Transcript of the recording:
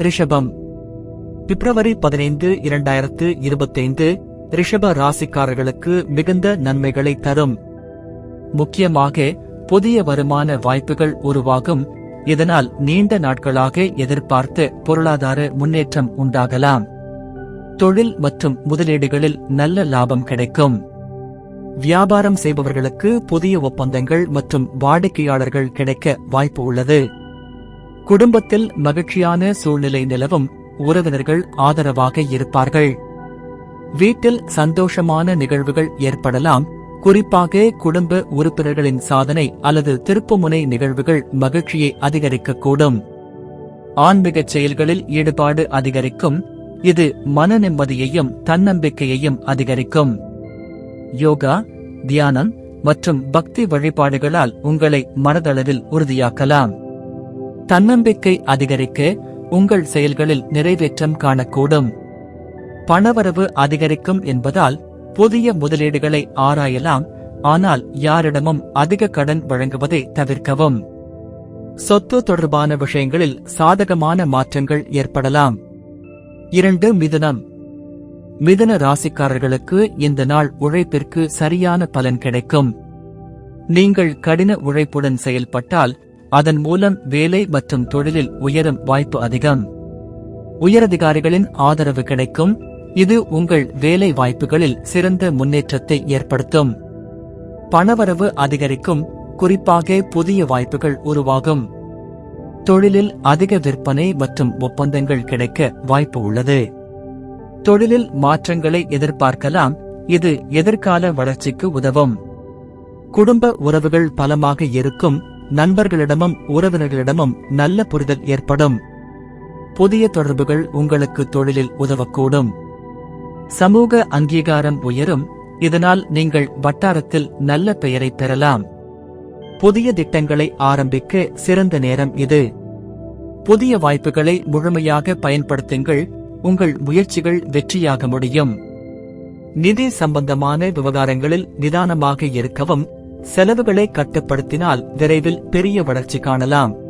ரிஷபம். பிப்ரவரி பதினைந்து இரண்டாயிரத்து இருபத்தைந்து ரிஷப ராசிக்காரர்களுக்கு மிகுந்த நன்மைகளை தரும். முக்கியமாக புதிய வருமான வாய்ப்புகள் உருவாகும். இதனால் நீண்ட நாட்களாக எதிர்பார்த்து பொருளாதார முன்னேற்றம் உண்டாகலாம். தொழில் மற்றும் முதலீடுகளில் நல்ல லாபம் கிடைக்கும். வியாபாரம் செய்பவர்களுக்கு புதிய ஒப்பந்தங்கள் மற்றும் வாடிக்கையாளர்கள் கிடைக்க வாய்ப்பு உள்ளது. குடும்பத்தில் மகிழ்ச்சியான சூழ்நிலை நிலவும் உறவினர்கள் ஆதரவாக இருப்பார்கள். வீட்டில் சந்தோஷமான நிகழ்வுகள் ஏற்படலாம். குறிப்பாக குடும்ப உறுப்பினர்களின் சாதனை அல்லது திருப்புமுனை நிகழ்வுகள் மகிழ்ச்சியை அதிகரிக்கக்கூடும். ஆன்மீக செயல்களில் ஈடுபாடு அதிகரிக்கும். இது மன நிம்மதியையும் தன்னம்பிக்கையையும் அதிகரிக்கும். யோகா தியானம் மற்றும் பக்தி வழிபாடுகளால் உங்களை மனதளவில் உறுதியாக்கலாம். தன்னம்பிக்கை அதிகரிக்க உங்கள் செயல்களில் நிறைவேற்றம் காணக்கூடும். பணவரவு அதிகரிக்கும் என்பதால் புதிய முதலீடுகளை ஆராயலாம் ஆனால் யாரிடமும் அதிக கடன் வழங்குவதை தவிர்க்கவும். சொத்து தொடர்பான விஷயங்களில் சாதகமான மாற்றங்கள் ஏற்படலாம். இரண்டு மிதுனம். மிதுன ராசிக்காரர்களுக்கு இந்த நாள் உழைப்பிற்கு சரியான பலன் கிடைக்கும். நீங்கள் கடின உழைப்புடன் செயல்பட்டால் அதன் மூலம் வேலை மற்றும் தொழிலில் உயரும் வாய்ப்பு அதிகம். உயரதிகாரிகளின் ஆதரவு கிடைக்கும். இது உங்கள் வேலை வாய்ப்புகளில் சிறந்த முன்னேற்றத்தை ஏற்படுத்தும். பணவரவு அதிகரிக்கும். குறிப்பாக புதிய வாய்ப்புகள் உருவாகும். தொழிலில் அதிக விற்பனை மற்றும் ஒப்பந்தங்கள் கிடைக்க வாய்ப்பு உள்ளது. தொழிலில் மாற்றங்களை எதிர்பார்க்கலாம். இது எதிர்கால வளர்ச்சிக்கு உதவும். குடும்ப உறவுகள் பலமாக இருக்கும். நண்பர்களிடமும் உறவினர்களிடமும் நல்ல புரிதல் ஏற்படும். புதிய தொடர்புகள் உங்களுக்கு தொழிலில் உதவக்கூடும். சமூக அங்கீகாரம் உயரும் இதனால் நீங்கள் வட்டாரத்தில் நல்ல பெயரை பெறலாம். புதிய திட்டங்களை ஆரம்பிக்க சிறந்த நேரம் இது. புதிய வாய்ப்புகளை முழுமையாக பயன்படுத்துங்கள் உங்கள் முயற்சிகள் வெற்றியாக முடியும். நிதி சம்பந்தமான விவகாரங்களில் நிதானமாக இருக்கவும் செலவுகளை கட்டுப்படுத்தினால் விரைவில் பெரிய வளர்ச்சி காணலாம்.